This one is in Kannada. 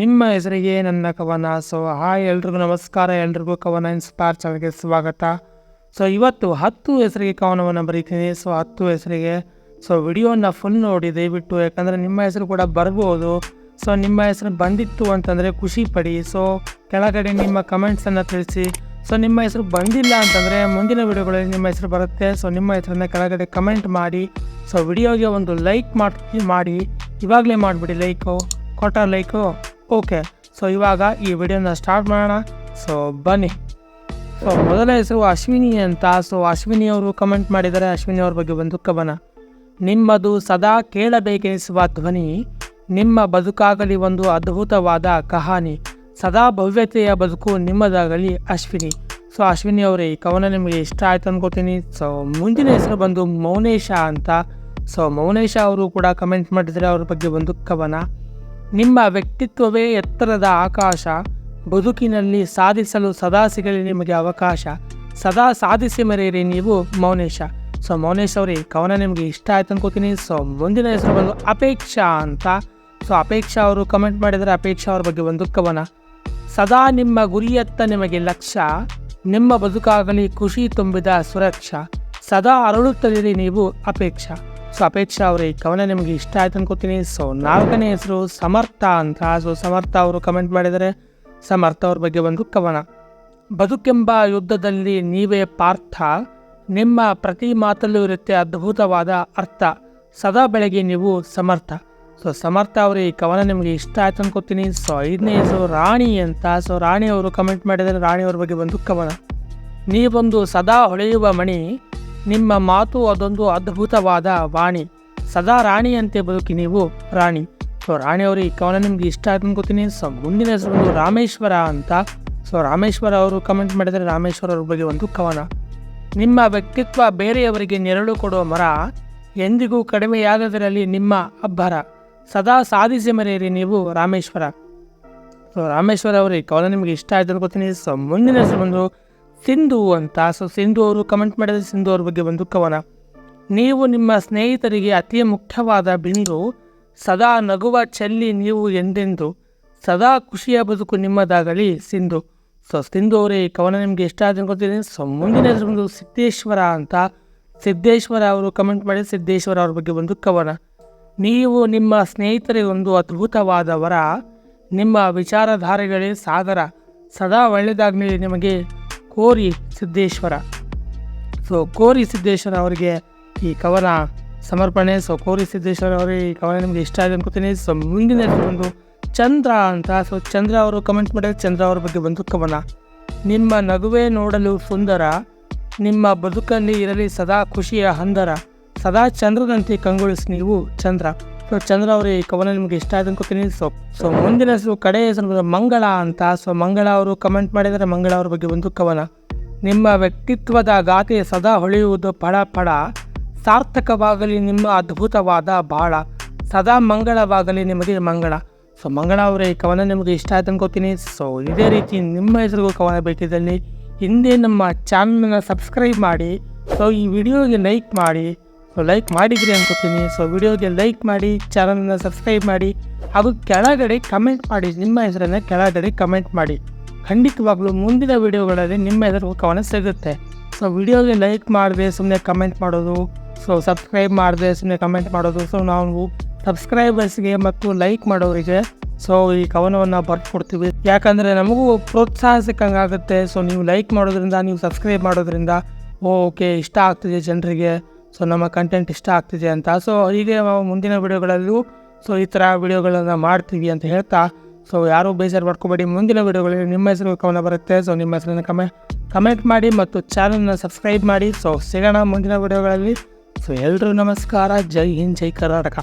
ನಿಮ್ಮ ಹೆಸರಿಗೆ ನನ್ನ ಕವನ. ಸೊ ಹಾಯ್ ಎಲ್ರಿಗೂ ನಮಸ್ಕಾರ. ಎಲ್ರಿಗೂ ಕವನ ಇನ್ಸ್ಪೈರ್ ಚಾನಲ್ಗೆ ಸ್ವಾಗತ. ಸೊ ಇವತ್ತು ಹತ್ತು ಹೆಸರಿಗೆ ಕವನವನ್ನು ಬರೀತೀನಿ. ಸೊ ಹತ್ತು ಹೆಸರಿಗೆ ಸೊ ವಿಡಿಯೋನ ಫುಲ್ ನೋಡಿ, ದಯವಿಟ್ಟು. ಯಾಕಂದರೆ ನಿಮ್ಮ ಹೆಸರು ಕೂಡ ಬರ್ಬೋದು. ಸೊ ನಿಮ್ಮ ಹೆಸರು ಬಂದಿತ್ತು ಅಂತಂದರೆ ಖುಷಿ ಪಡಿ. ಸೊ ಕೆಳಗಡೆ ನಿಮ್ಮ ಕಮೆಂಟ್ಸನ್ನು ತಿಳಿಸಿ. ಸೊ ನಿಮ್ಮ ಹೆಸರು ಬಂದಿಲ್ಲ ಅಂತಂದರೆ ಮುಂದಿನ ವಿಡಿಯೋಗಳಲ್ಲಿ ನಿಮ್ಮ ಹೆಸರು ಬರುತ್ತೆ. ಸೊ ನಿಮ್ಮ ಹೆಸರನ್ನ ಕೆಳಗಡೆ ಕಮೆಂಟ್ ಮಾಡಿ. ಸೊ ವಿಡಿಯೋಗೆ ಒಂದು ಲೈಕ್ ಮಾಡಿ ಮಾಡಿ. ಇವಾಗಲೇ ಮಾಡಿಬಿಡಿ ಲೈಕು ಕೊಟ್ಟ ಲೈಕು ಓಕೆ ಸೊ ಇವಾಗ ಈ ವಿಡಿಯೋನ ಸ್ಟಾರ್ಟ್ ಮಾಡೋಣ. ಸೊ ಬನ್ನಿ. ಸೊ ಮೊದಲ ಹೆಸರು ಅಶ್ವಿನಿ ಅಂತ. ಸೊ ಅಶ್ವಿನಿ ಅವರು ಕಮೆಂಟ್ ಮಾಡಿದರೆ ಅಶ್ವಿನಿ ಅವ್ರ ಬಗ್ಗೆ ಒಂದು ಕವನ ನಿಮ್ಮದು ಸದಾ ಕೇಳಬೇಕೆನಿಸುವ ಧ್ವನಿ, ನಿಮ್ಮ ಬದುಕಾಗಲಿ ಒಂದು ಅದ್ಭುತವಾದ ಕಹಾನಿ. ಸದಾ ಭವ್ಯತೆಯ ಬದುಕು ನಿಮ್ಮದಾಗಲಿ ಅಶ್ವಿನಿ. ಸೊ ಅಶ್ವಿನಿ ಅವರೇ, ಈ ಕವನ ನಿಮಗೆ ಇಷ್ಟ ಆಯ್ತು ಅಂದ್ಕೋತೀನಿ ಸೊ ಮುಂದಿನ ಹೆಸರು ಬಂದು ಮೌನೇಶ ಅಂತ. ಸೊ ಮೌನೇಶ ಅವರು ಕೂಡ ಕಮೆಂಟ್ ಮಾಡಿದರೆ ಅವ್ರ ಬಗ್ಗೆ ಒಂದು ಕವನ ನಿಮ್ಮ ವ್ಯಕ್ತಿತ್ವವೇ ಎತ್ತರದ ಆಕಾಶ, ಬದುಕಿನಲ್ಲಿ ಸಾಧಿಸಲು ಸದಾ ಸಿಗಲಿ ನಿಮಗೆ ಅವಕಾಶ. ಸದಾ ಸಾಧಿಸಿ ಮರೆಯಿರಿ ನೀವು, ಮೌನೇಶ. ಸೊ, ಮೌನೇಶ್ ಅವರೇ ಕವನ ನಿಮಗೆ ಇಷ್ಟ ಆಯ್ತು ಅನ್ಕೋತೀನಿ. ಸೊ, ಮುಂದಿನ ಹೆಸರು ಬಂದು ಅಪೇಕ್ಷಾ ಅಂತ. ಸೊ, ಅಪೇಕ್ಷಾ ಅವರು ಕಮೆಂಟ್ ಮಾಡಿದರೆ ಅಪೇಕ್ಷಾ ಅವ್ರ ಬಗ್ಗೆ ಒಂದು ಕವನ. ಸದಾ ನಿಮ್ಮ ಗುರಿಯತ್ತ ನಿಮಗೆ ಲಕ್ಷ್ಯ. ನಿಮ್ಮ ಬದುಕಾಗಲಿ, ಖುಷಿ ತುಂಬಿದ ಸುರಕ್ಷಾ. ಸದಾ ಅರಳುತ್ತಲಿರಿ ನೀವು, ಅಪೇಕ್ಷಾ. ಸೊ ಅಪೇಕ್ಷಾ ಅವರು, ಈ ಕವನ ನಿಮಗೆ ಇಷ್ಟ ಆಯ್ತು ಅನ್ಕೋತೀನಿ. ಸೊ ನಾಲ್ಕನೇ ಹೆಸರು ಸಮರ್ಥ ಅಂತ. ಸೊ ಸಮರ್ಥ ಅವರು ಕಮೆಂಟ್ ಮಾಡಿದರೆ ಸಮರ್ಥ ಅವ್ರ ಬಗ್ಗೆ ಒಂದು ಕವನ. ಬದುಕೆಂಬ ಯುದ್ಧದಲ್ಲಿ ನೀವೇ ಪಾರ್ಥ. ನಿಮ್ಮ ಪ್ರತಿ ಮಾತಲ್ಲೂ ಇರುತ್ತೆ ಅದ್ಭುತವಾದ ಅರ್ಥ. ಸದಾ ಬೆಳಗ್ಗೆ ನೀವು ಸಮರ್ಥ. ಸೊ ಸಮರ್ಥ ಅವರು, ಈ ಕವನ ನಿಮಗೆ ಇಷ್ಟ ಆಯ್ತು ಅನ್ಕೋತೀನಿ. ಸೊ ಐದನೇ ಹೆಸರು ರಾಣಿ ಅಂತ. ಸೊ ರಾಣಿ ಅವರು ಕಮೆಂಟ್ ಮಾಡಿದರೆ ರಾಣಿ ಅವ್ರ ಬಗ್ಗೆ ಒಂದು ಕವನ. ನೀವೊಂದು ಸದಾ ಹೊಳೆಯುವ ಮಣಿ. ನಿಮ್ಮ ಮಾತು ಅದೊಂದು ಅದ್ಭುತವಾದ ವಾಣಿ. ಸದಾ ರಾಣಿಯಂತೆ ಬದುಕಿ ನೀವು ರಾಣಿ. ಸೊ ರಾಣಿ ಅವರು ಈ ಕವನ ನಿಮ್ಗೆ ಇಷ್ಟ ಆಯ್ತು ಅನ್ಕೋತೀನಿ ಸೊ, ಮುಂದಿನ ಹೆಸರು ರಾಮೇಶ್ವರ ಅಂತ. ಸೊ, ರಾಮೇಶ್ವರ ಅವರು ಕಮೆಂಟ್ ಮಾಡಿದರೆ ರಾಮೇಶ್ವರ ಅವ್ರ ಬಗ್ಗೆ ಒಂದು ಕವನ. ನಿಮ್ಮ ವ್ಯಕ್ತಿತ್ವ ಬೇರೆಯವರಿಗೆ ನೆರಳು ಕೊಡುವ ಮರ ಎಂದಿಗೂ ಕಡಿಮೆಯಾದದರಲ್ಲಿ ನಿಮ್ಮ ಅಬ್ಬರ. ಸದಾ ಸಾಧಿಸಿ ಮರೆಯಿರಿ ನೀವು ರಾಮೇಶ್ವರ. ಸೊ, ರಾಮೇಶ್ವರ ಅವರು ಈ ಕವನ ನಿಮಗೆ ಇಷ್ಟ ಆಯ್ತು ಅನ್ಕೋತೀನಿ ಸೊ, ಮುಂದಿನ ಹೆಸರು ಬಂದು ಸಿಂಧು ಅಂತ. ಸೊ ಸಿಂಧು ಅವರು ಕಮೆಂಟ್ ಮಾಡಿದರೆ ಸಿಂಧು ಅವ್ರ ಬಗ್ಗೆ ಒಂದು ಕವನ ನೀವು ನಿಮ್ಮ ಸ್ನೇಹಿತರಿಗೆ ಅತಿ ಮುಖ್ಯವಾದ ಬಿಂದು, ಸದಾ ನಗುವ ಚೆಲ್ಲಿ ನೀವು ಎಂದೆಂದು, ಸದಾ ಖುಷಿಯ ಬದುಕು ನಿಮ್ಮದಾಗಲಿ ಸಿಂಧು. ಸೊ ಸಿಂಧು ಅವರೇ, ಈ ಕವನ ನಿಮಗೆ ಇಷ್ಟ ಆದ್ರೆ ಅನ್ಕೋತೀನಿ. ಸೊ ಮುಂದಿನ ಒಂದು ಸಿದ್ದೇಶ್ವರ ಅಂತ. ಸಿದ್ದೇಶ್ವರ ಅವರು ಕಮೆಂಟ್ ಮಾಡಿದ ಸಿದ್ದೇಶ್ವರ ಅವ್ರ ಬಗ್ಗೆ ಒಂದು ಕವನ ನೀವು ನಿಮ್ಮ ಸ್ನೇಹಿತರಿಗೆ ಒಂದು ಅದ್ಭುತವಾದ ವರ, ನಿಮ್ಮ ವಿಚಾರಧಾರೆಗಳೇ ಸಾಗರ ಸದಾ ಒಳ್ಳೆಯದಾಗಲಿ ನಿಮಗೆ. ಕೋರಿ ಸಿದ್ದೇಶ್ವರ. ಸೊ ಕೋರಿ ಸಿದ್ದೇಶ್ವರ ಅವರಿಗೆ ಈ ಕವನ ಸಮರ್ಪಣೆ ಸೊ ಕೋರಿ ಸಿದ್ದೇಶ್ವರ ಅವರಿಗೆ ಈ ಕವನ ನಿಮಗೆ ಇಷ್ಟ ಆಗಿದೆ ಅನ್ಕೋತೀನಿ. ಸೊ ಮುಂದಿನ ಒಂದು ಚಂದ್ರ ಅಂತ. ಸೊ ಚಂದ್ರ ಅವರು ಕಮೆಂಟ್ ಮಾಡಿದ್ರೆ ಚಂದ್ರ ಅವ್ರ ಬಗ್ಗೆ ಒಂದು ಕವನ. ನಿಮ್ಮ ನಗುವೆ ನೋಡಲು ಸುಂದರ, ನಿಮ್ಮ ಬದುಕಲ್ಲಿ ಇರಲಿ ಸದಾ ಖುಷಿಯ ಹಂದರ. ಸದಾ ಚಂದ್ರದಂತೆ ಕಂಗೊಳಿಸಿ ನೀವು ಚಂದ್ರ. ಚಂದ್ರ ಅವರು, ಈ ಕವನ ನಿಮಗೆ ಇಷ್ಟ ಆಯ್ತು ಅನ್ಕೋತೀನಿ. ಸೊ ಸೊ ಮುಂದಿನ ಹೆಸರು ಕಡೆ ಹೆಸರು ಮಂಗಳ ಅಂತ. ಸೊ ಮಂಗಳ ಅವರು ಕಮೆಂಟ್ ಮಾಡಿದರೆ ಮಂಗಳ ಅವ್ರ ಬಗ್ಗೆ ಒಂದು ಕವನ. ನಿಮ್ಮ ವ್ಯಕ್ತಿತ್ವದ ಗಾತೆ ಸದಾ ಹೊಳೆಯುವುದು ಪಡ ಪಡ ಸಾರ್ಥಕವಾಗಲಿ ನಿಮ್ಮ ಅದ್ಭುತವಾದ ಬಾಳ. ಸದಾ ಮಂಗಳವಾಗಲಿ ನಿಮಗೆ ಮಂಗಳ. ಸೊ ಮಂಗಳ ಅವರೇ, ಈ ಕವನ ನಿಮಗೆ ಇಷ್ಟ ಆಯ್ತು ಅನ್ಕೋತೀನಿ. ಸೊ ಇದೇ ರೀತಿ ನಿಮ್ಮ ಹೆಸರಿಗೂ ಕವನ ಬೇಕಿದ್ದಲ್ಲಿ ಹಿಂದೆ ನಮ್ಮ ಚಾನಲ್ನ ಸಬ್ಸ್ಕ್ರೈಬ್ ಮಾಡಿ. ಸೊ ಈ ವಿಡಿಯೋಗೆ ಲೈಕ್ ಮಾಡಿ. ಸೊ ಲೈಕ್ ಮಾಡಿದ್ರಿ ಅನ್ಕೋತೀನಿ. ಸೊ ವಿಡಿಯೋಗೆ ಲೈಕ್ ಮಾಡಿ ಚಾನಲನ್ನು ಸಬ್ಸ್ಕ್ರೈಬ್ ಮಾಡಿ, ಹಾಗೂ ಕೆಳಗಡೆ ಕಮೆಂಟ್ ಮಾಡಿ, ನಿಮ್ಮ ಹೆಸರನ್ನು ಕೆಳಗಡೆ ಕಮೆಂಟ್ ಮಾಡಿ. ಖಂಡಿತವಾಗ್ಲೂ ಮುಂದಿನ ವಿಡಿಯೋಗಳಲ್ಲಿ ನಿಮ್ಮ ಹೆಸರು ಕವನ ಸಿಗುತ್ತೆ. ಸೊ ವಿಡಿಯೋಗೆ ಲೈಕ್ ಮಾಡಿದೆ ಸುಮ್ಮನೆ ಕಮೆಂಟ್ ಮಾಡೋದು. ಸೊ ಸಬ್ಸ್ಕ್ರೈಬ್ ಮಾಡಿದೆ ಸುಮ್ಮನೆ ಕಮೆಂಟ್ ಮಾಡೋದು. ಸೊ ನಾವು ಸಬ್ಸ್ಕ್ರೈಬರ್ಸ್ಗೆ ಮತ್ತು ಲೈಕ್ ಮಾಡೋರಿಗೆ ಸೊ ಈ ಕವನವನ್ನು ಬರ್ಕೊಡ್ತೀವಿ. ಯಾಕಂದರೆ ನಮಗೂ ಪ್ರೋತ್ಸಾಹ ಸಿಕ್ಕಂಗಾಗುತ್ತೆ ಸೊ ನೀವು ಲೈಕ್ ಮಾಡೋದ್ರಿಂದ, ನೀವು ಸಬ್ಸ್ಕ್ರೈಬ್ ಮಾಡೋದ್ರಿಂದ ಓಕೆ ಇಷ್ಟ ಆಗ್ತಿದೆ ಜನರಿಗೆ. ಸೊ ನಮ್ಮ ಕಂಟೆಂಟ್ ಇಷ್ಟ ಆಗ್ತಿದೆ ಅಂತ. ಸೊ ಹೀಗೆ ಮುಂದಿನ ವಿಡಿಯೋಗಳಲ್ಲೂ ಸೊ ಈ ಥರ ವಿಡಿಯೋಗಳನ್ನು ಮಾಡ್ತೀವಿ ಅಂತ ಹೇಳ್ತಾ ಸೊ ಯಾರೂ ಬೇಜಾರು ಮಾಡ್ಕೋಬೇಡಿ. ಮುಂದಿನ ವಿಡಿಯೋಗಳಲ್ಲಿ ನಿಮ್ಮ ಹೆಸರು ಕವನ ಬರುತ್ತೆ. ಸೊ ನಿಮ್ಮ ಹೆಸರನ್ನು ಕಮೆ ಕಮೆಂಟ್ ಮಾಡಿ ಮತ್ತು ಚಾನಲ್ನ ಸಬ್ಸ್ಕ್ರೈಬ್ ಮಾಡಿ. ಸೊ ಸಿಗೋಣ ಮುಂದಿನ ವಿಡಿಯೋಗಳಲ್ಲಿ. ಸೊ ಎಲ್ಲರೂ ನಮಸ್ಕಾರ. ಜೈ ಹಿಂದ್, ಜೈ ಕರ್ನಾಟಕ.